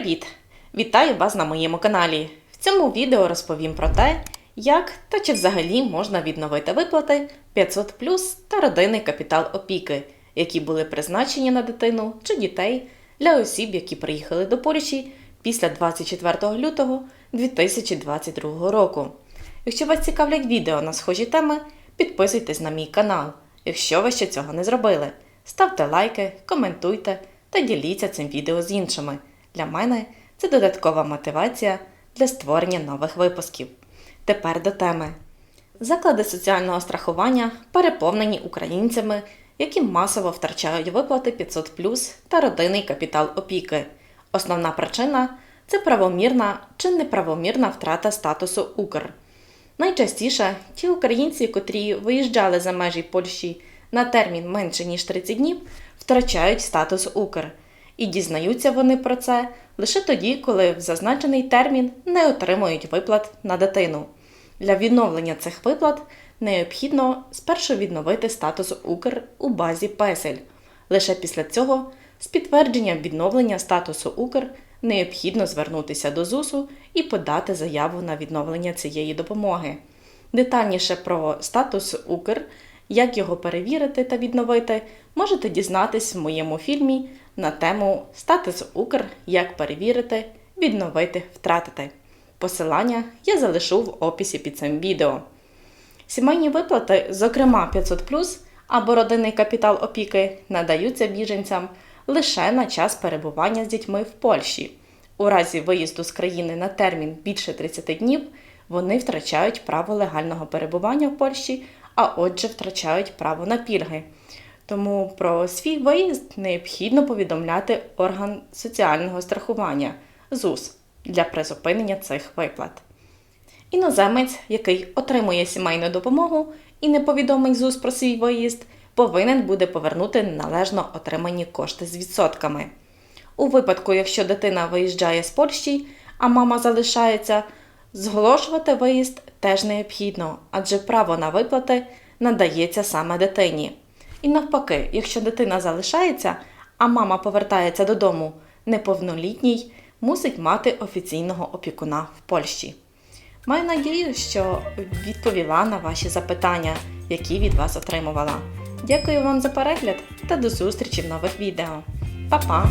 Привіт! Вітаю вас на моєму каналі. В цьому відео розповім про те, як та чи взагалі можна відновити виплати 500 та родинний капітал опіки, які були призначені на дитину чи дітей для осіб, які приїхали до Польщі після 24 лютого 2022 року. Якщо вас цікавлять відео на схожі теми, підписуйтесь на мій канал, якщо ви ще цього не зробили. Ставте лайки, коментуйте та діліться цим відео з іншими. Для мене це додаткова мотивація для створення нових випусків. Тепер до теми. Заклади соціального страхування переповнені українцями, які масово втрачають виплати 500 та родинний капітал опіки. Основна причина це правомірна чи неправомірна втрата статусу Укр. Найчастіше ті українці, котрі виїжджали за межі Польщі на термін менше ніж 30 днів, втрачають статус Укр. І дізнаються вони про це лише тоді, коли в зазначений термін не отримують виплат на дитину. Для відновлення цих виплат необхідно спершу відновити статус Укр у базі Песель. Лише після цього, з підтвердженням відновлення статусу Укр, необхідно звернутися до ЗУСу і подати заяву на відновлення цієї допомоги. Детальніше про статус Укр, як його перевірити та відновити, можете дізнатись в моєму фільмі на тему Статус Укр, як перевірити, відновити, втратити. Посилання я залишу в описі під цим відео. Сімейні виплати, зокрема 500 або родинний капітал опіки, надаються біженцям лише на час перебування з дітьми в Польщі. У разі виїзду з країни на термін більше 30 днів вони втрачають право легального перебування в Польщі, а отже, втрачають право на пільги. Тому про свій виїзд необхідно повідомляти орган соціального страхування ЗУС для призупинення цих виплат. Іноземець, який отримує сімейну допомогу і не повідомить ЗУС про свій виїзд, повинен буде повернути належно отримані кошти з відсотками. У випадку, якщо дитина виїжджає з Польщі, а мама залишається, зголошувати виїзд теж необхідно, адже право на виплати надається саме дитині. І навпаки, якщо дитина залишається, а мама повертається додому, неповнолітній мусить мати офіційного опікуна в Польщі. Маю надію, що відповіла на ваші запитання, які від вас отримувала. Дякую вам за перегляд та до зустрічі в нових відео. Па-па!